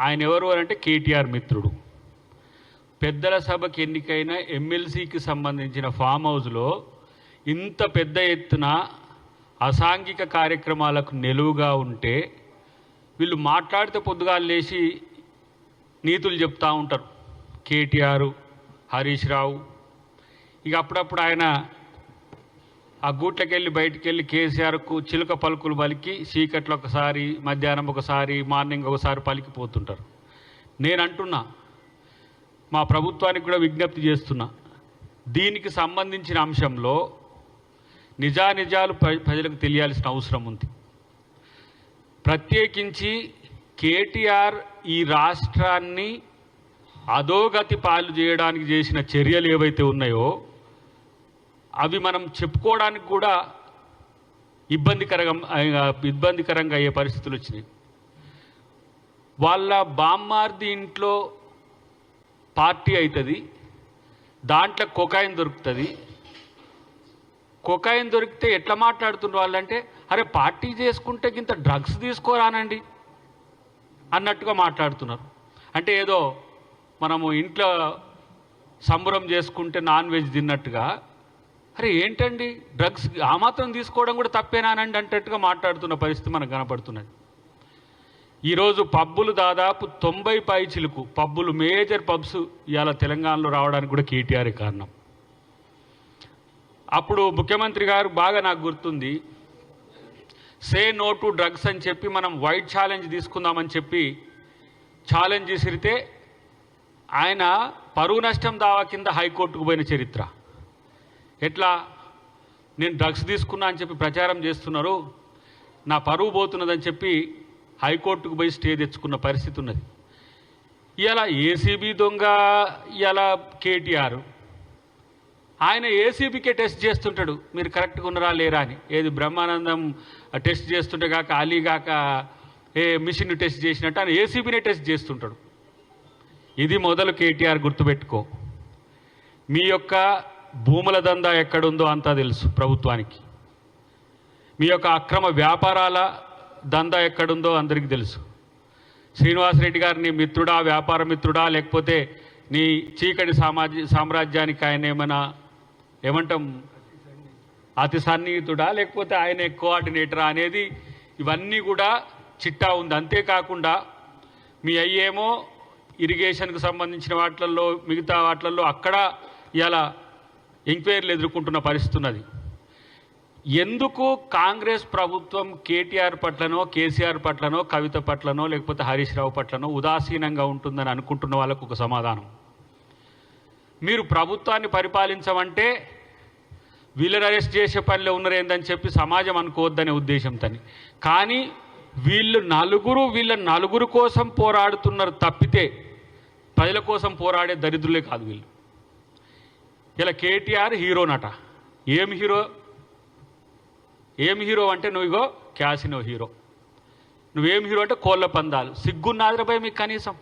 ఆయన ఎవరు అంటే కేటీఆర్ మిత్రుడు. పెద్దల సభకి ఎన్నికైన ఎమ్మెల్సీకి సంబంధించిన ఫామ్ హౌస్లో ఇంత పెద్ద ఎత్తున అసాంఘిక కార్యక్రమాలకు నిలువుగా ఉంటే వీళ్ళు మాట్లాడితే పొద్దుగాలు లేచి నీతులు చెప్తూ ఉంటారు. కేటీఆర్ హరీష్ రావు. ఇక అప్పుడప్పుడు ఆయన ఆ గూట్లకెళ్ళి బయటకెళ్ళి కేసీఆర్కు చిలుక పలుకులు పలికి చీకట్లో ఒకసారి మధ్యాహ్నం ఒకసారి మార్నింగ్ ఒకసారి పలికిపోతుంటారు. నేను అంటున్నా మా ప్రభుత్వానికి కూడా విజ్ఞప్తి చేస్తున్నా దీనికి సంబంధించిన అంశంలో నిజానిజాలు ప్ర- ప్రజలకు తెలియాల్సిన అవసరం ఉంది. ప్రత్యేకించి కేటీఆర్ ఈ రాష్ట్రాన్ని అధోగతి పాలు చేయడానికి చేసిన చర్యలు ఏవైతే ఉన్నాయో అవి మనం చెప్పుకోవడానికి కూడా ఇబ్బందికరంగా ఇబ్బందికరంగా అయ్యే పరిస్థితులు వచ్చినాయి. వాళ్ళ బామ్మార్ది ఇంట్లో పార్టీ అవుతుంది దాంట్లో కొకాయిన్ దొరుకుతుంది. కొకాయిన్ దొరికితే ఎట్లా మాట్లాడుతున్న వాళ్ళంటే అరే పార్టీ చేసుకుంటే ఇంత డ్రగ్స్ తీసుకోరానండి అన్నట్టుగా మాట్లాడుతున్నారు. అంటే ఏదో మనము ఇంట్లో సంబరం చేసుకుంటే నాన్ వెజ్ తిన్నట్టుగా అరే ఏంటండి? డ్రగ్స్ ఆ మాత్రం తీసుకోవడం కూడా తప్పేనానండి అంటట్టుగా మాట్లాడుతున్న పరిస్థితి మనకు కనపడుతున్నది. ఈరోజు పబ్బులు దాదాపు తొంభై పై చిలుకు పబ్బులు మేజర్ పబ్స్ ఇవాళ తెలంగాణలో రావడానికి కూడా కేటీఆర్ కారణం. అప్పుడు ముఖ్యమంత్రి గారు బాగా నాకు గుర్తుంది సే నో టు డ్రగ్స్ అని చెప్పి మనం వైట్ ఛాలెంజ్ తీసుకుందామని చెప్పి ఛాలెంజ్ విసిరితే ఆయన పరువు నష్టం దావా కింద హైకోర్టుకు పోయిన చరిత్ర. ఎట్లా? నేను డ్రగ్స్ తీసుకున్నా అని చెప్పి ప్రచారం చేస్తున్నారు. నా పరువు పోతున్నదని చెప్పి హైకోర్టుకు పోయి స్టే తెచ్చుకున్న పరిస్థితి ఉన్నది. ఇలా ఏసీబీ దొంగ ఇలా కేటీఆర్. ఆయన ఏసీబీకే టెస్ట్ చేస్తుంటాడు. మీరు కరెక్ట్గా ఉన్నారా లేరా అని. ఏది బ్రహ్మానందం టెస్ట్ చేస్తుంటే కాక అలీ కాక ఏ మిషన్ టెస్ట్ చేసినట్టు ఆయన ఏసీబీనే టెస్ట్ చేస్తుంటాడు. ఇది మొదలు కేటీఆర్ గుర్తుపెట్టుకో. మీ యొక్క భూముల దందా ఎక్కడుందో అంతా తెలుసు ప్రభుత్వానికి. మీ యొక్క అక్రమ వ్యాపారాల దందా ఎక్కడుందో అందరికీ తెలుసు. శ్రీనివాసరెడ్డి గారు నీ మిత్రుడా వ్యాపార మిత్రుడా లేకపోతే నీ చీకటి సామాజ సామ్రాజ్యానికి ఆయన ఏమైనా ఏమంటాం అతి సన్నిహితుడా లేకపోతే ఆయన కోఆర్డినేటరా అనేది ఇవన్నీ కూడా చిట్టా ఉంది. అంతేకాకుండా మీ అయ్యేమో ఇరిగేషన్కు సంబంధించిన వాటిల్లో మిగతా వాటిల్లో అక్కడ ఇలా ఎంక్వైరీలు ఎదుర్కొంటున్న పరిస్థితి ఉన్నది. ఎందుకు కాంగ్రెస్ ప్రభుత్వం కేటీఆర్ పట్లనో కేసీఆర్ పట్లనో కవిత పట్లనో లేకపోతే హరీష్ రావు పట్లనో ఉదాసీనంగా ఉంటుందని అనుకుంటున్న వాళ్ళకు ఒక సమాధానం. మీరు ప్రభుత్వాన్ని పరిపాలించమంటే వీళ్ళని అరెస్ట్ చేసే పనిలో ఉన్నారేందని చెప్పి సమాజం అనుకోవద్దనే ఉద్దేశంతో కానీ వీళ్ళు నలుగురు వీళ్ళ నలుగురు కోసం పోరాడుతున్నారు తప్పితే ప్రజల కోసం పోరాడే దరిద్రులే కాదు వీళ్ళు. ఇలా కేటీఆర్ హీరోనట ఏం హీరో? ఏం హీరో అంటే నువ్వు ఇగో క్యాసినో హీరో. నువ్వేం హీరో అంటే కోళ్ళ పందాలు సిగ్గున్నాదిరపై మీకు కనీసం.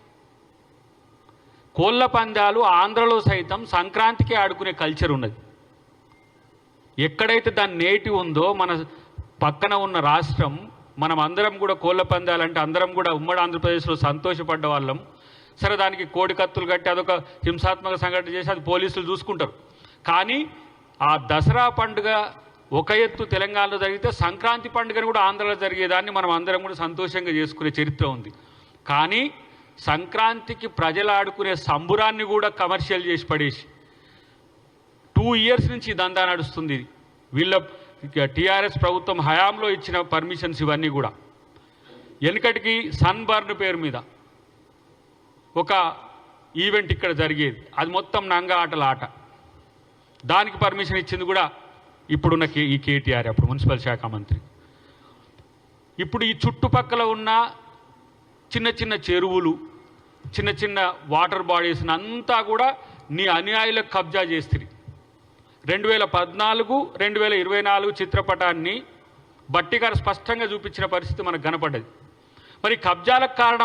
కోళ్ళ పందాలు ఆంధ్రలో సైతం సంక్రాంతికి ఆడుకునే కల్చర్ ఉన్నది. ఎక్కడైతే దాని నేటి ఉందో మన పక్కన ఉన్న రాష్ట్రం మనం అందరం కూడా కోళ్ళ పందాలంటే అందరం కూడా ఉమ్మడి ఆంధ్రప్రదేశ్లో సంతోషపడ్డ వాళ్ళం. సరే దానికి కోడి కత్తులు కట్టి అదొక హింసాత్మక సంఘటన చేసి అది పోలీసులు చూసుకుంటారు. కానీ ఆ దసరా పండుగ ఒక ఎత్తు తెలంగాణలో జరిగితే సంక్రాంతి పండుగను కూడా ఆంధ్రలో జరిగేదాన్ని మనం అందరం కూడా సంతోషంగా చేసుకునే చరిత్ర ఉంది. కానీ సంక్రాంతికి ప్రజలు ఆడుకునే సంబురాన్ని కూడా కమర్షియల్ చేసి పడేసి టూ ఇయర్స్ నుంచి ఈ దందా నడుస్తుంది. ఇది వీళ్ళ టీఆర్ఎస్ ప్రభుత్వం హయాంలో ఇచ్చిన పర్మిషన్స్ ఇవన్నీ కూడా. వెనుకటికి సన్ బర్న్ పేరు మీద. ఒక ఈవెంట్ ఇక్కడ జరిగేది. అది మొత్తం నంగ ఆటల ఆట. దానికి పర్మిషన్ ఇచ్చింది కూడా ఇప్పుడున్న కే ఈ కేటీఆర్ అప్పుడు మున్సిపల్ శాఖ మంత్రి. ఇప్పుడు ఈ చుట్టుపక్కల ఉన్న చిన్న చిన్న చెరువులు చిన్న చిన్న వాటర్ బాడీస్ అంతా కూడా నీ అనుయాయులకు కబ్జా చేస్తుంది రెండు వేల పద్నాలుగు రెండు వేల ఇరవై నాలుగు చిత్రపటాన్ని బట్టి గారు స్పష్టంగా చూపించిన పరిస్థితి మనకు కనపడ్డది. మరి కబ్జాలకు కారణం